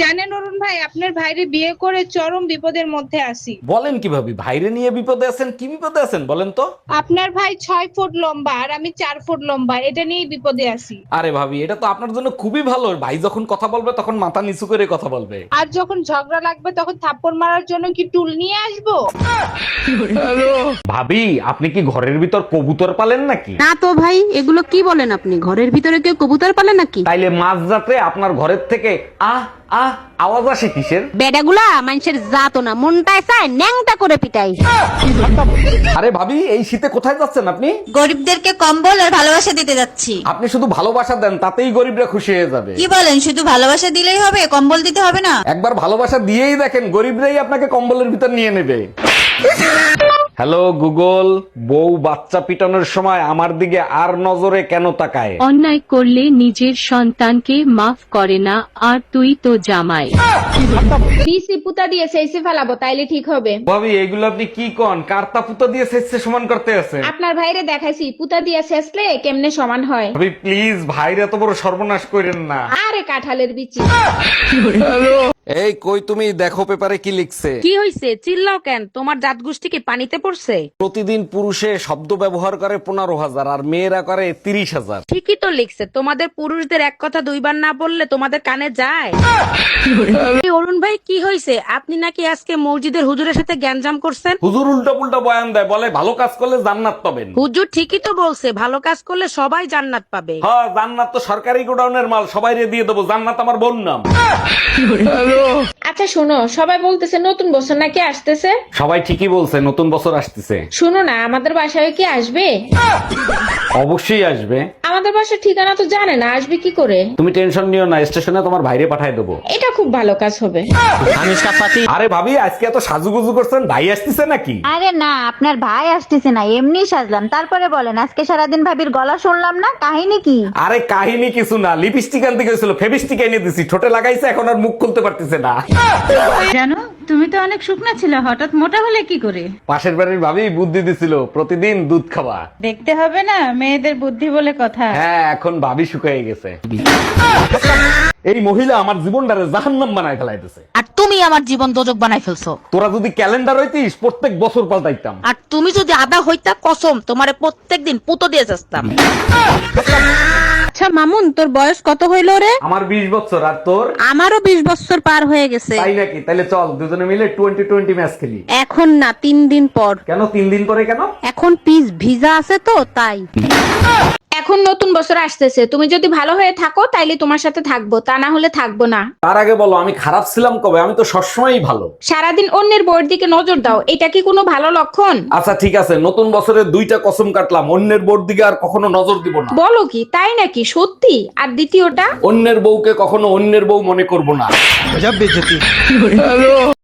জানেন অরুণ ভাই আপনার ভাইরে বিয়ে করে চরম বিপদের মধ্যে আছি। বলেন কীভাবে? ভাইরে নিয়ে বিপদে আছেন কি বিপদে আছেন বলেন তো? আপনার ভাই ছয় ফুট লম্বা আর আমি চার ফুট লম্বা এটা নিয়েই বিপদে আছি। আরে ভাবি এটা তো আপনার জন্য খুবই ভালো। ভাই যখন কথা বলবে তখন মাথা নিচু করে কথা বলবে। আর যখন ঝগড়া লাগবে তখন থাপ্পড় মারার জন্য কি টুল নিয়ে আসব? ভাবি আপনি কি ঘরের ভিতর কবুতর পালেন নাকি? না তো ভাই এগুলো কি বলেন আপনি? ঘরের ভিতরে কেউ কবুতর পালে নাকি? তাইলে মাঝ রাতে আপনার ঘরের থেকে আহ আহ আওয়াজ আসে কিসের? বেডাগুলা মানুষের জাতো না মনটায় চায় ন্যাংটা করে পিটাই। আরে ভাবি এই শীতে কোথায় যাচ্ছেন আপনি? গরিবদেরকে কম্বল আর ভালোবাসা দিতে যাচ্ছি। আপনি শুধু ভালোবাসা দেন তাতেই গরিবরা খুশি হয়ে যাবে। কি বলেন শুধু ভালোবাসা দিলেই হবে কম্বল দিতে হবে না? একবার ভালোবাসা দিয়েই দেখেন গরিবরাই আপনাকে কম্বলের ভিতর নিয়ে নেবে। হ্যালো গুগল বউ বাচ্চা পিটানোর সময় আমার দিকে আর নজরে কেন তাকায়? অন্যায় করলে নিজের সন্তানকে মাফ করে না আর তুই তো জামাই। ডিসি পুতা দিয়ে সেইসে ফেলাবো তাইলে ঠিক হবে। ভাবি এগুলো আপনি কি কন? কার্তা পুতো দিয়ে শেষে সমান করতে আছে। আপনার ভাইরে দেখাইছি পুতা দিয়ে শেষলে কেমনে সমান হয়? ভাবি প্লিজ ভাইরা তো বড় সর্বনাশ করেন না। আরে কাঁঠালের বিচি। এই কই তুমি? দেখো পেপারে কি লিখছে। কি হইছে? চিল্লাও কেন? তোমার জাত গোষ্ঠী কি পানিতে পড়ছে? প্রতিদিন পুরুষে শব্দ ব্যবহার করে পনেরো হাজার আর মেয়েরা করে তিরিশ হাজার। ঠিকই তো লিখছে। তোমাদের পুরুষদের এক কথা দুইবার না বললে তোমাদের কানে যায়? এই অরুণ ভাই কি হইছে? আপনি নাকি আজকে মসজিদের হুজুরের সাথে গ্যাঞ্জাম করছেন? হুজুর উল্টা পুল্টা বয়ান দেয় বলে ভালো কাজ করলে জান্নাত পাবেন। হুজুর ঠিকই তো বলছে ভালো কাজ করলে সবাই জান্নাত পাবে। হ্যাঁ জান্নাত তো সরকারি গোডাউনের মাল সবাই দিয়ে দেবো। জান্নাত আমার বোন নাম। আচ্ছা শোনো সবাই বলতেছে নতুন বছর নাকি আসতেছে? সবাই ঠিকই বলছে নতুন বছর আসতেছে। শোনো না আমাদের বাসায় কি আসবে? অবশ্যই আসবে। আমাদের বাসার ঠিকানা তো জানে না আসবে কি করে? তুমি টেনশন নিও না স্টেশনে তোমার ভাইরে পাঠায় দেবো। এটা খুব ভালো কাজ হবে। আরে ভাবি আজকে এত সাজুগুজু করছেন ভাই আসতেছে নাকি? আরে না আপনার ভাই আসতেছে না এমনি সাজলাম। তারপরে বলেন আজকে সারাদিন ভাবির গলা শুনলাম না কাহিনী কি? আরে কাহিনী কিছু না লিপস্টিক আনতে গেছিল ফেবিস্টিক এনে দিছি ঠোঁটে লাগাইছে এখন আর মুখ খুলতে পারতেছে না। জানো তুমি তো অনেক শুকনা ছিল হঠাৎ মোটা হলে কি করে? পাশের বাড়ির ভাবি বুদ্ধি দিছিল প্রতিদিন দুধ খাওয়া। দেখতে হবে না মেয়েদের বুদ্ধি বলে কথা। হ্যাঁ এখন ভাবি শুকিয়ে গেছে। এই মহিলা আমার জীবনটারে জাহান্নাম বানায় ফেলাইতেছে। আর তুমি আমার জীবন দোজক বানাই ফেলছো। তোরা যদি ক্যালেন্ডার হইতিস প্রত্যেক বছর পাল্টাইতাম। আর তুমি যদি আদা হইতা কসম তোমারে প্রত্যেকদিন পুতো দিয়ে যাস্তাম আচ্ছা মামুন তোর বয়স কত হইল রে? আমার বিশ বছর আর তোর? আমারও বিশ বছর পার হয়ে গেছে। তাই নাকি? তাহলে চল দুজনে মিলে টোয়েন্টি টোয়েন্টি ম্যাচ খেলি। এখন না তিন দিন পর। কেন তিন দিন পরে কেন? এখন পিস ভিজা আছে তো তাই। এখন নতুন বছর আসতেছে। তুমি যদি ভালো হয়ে থাকো তাইলে তোমার সাথে থাকব। তা না হলে থাকব না। তার আগে বলো আমি খারাপ ছিলাম কবে? আমি তো সবসময়ই ভালো। সারাদিন অন্যের বউয়ের দিকে নজর দাও। এটা কি কোনো ভালো লক্ষণ? আচ্ছা ঠিক আছে। নতুন বছরে দুইটা কসম কাটলাম। অন্যের বোর দিকে আর কখনো নজর দিব না। বলো কি? তাই নাকি? সত্যি? আর দ্বিতীয়টা? অন্যের বউকে কখনো অন্যের বউ মনে করব না।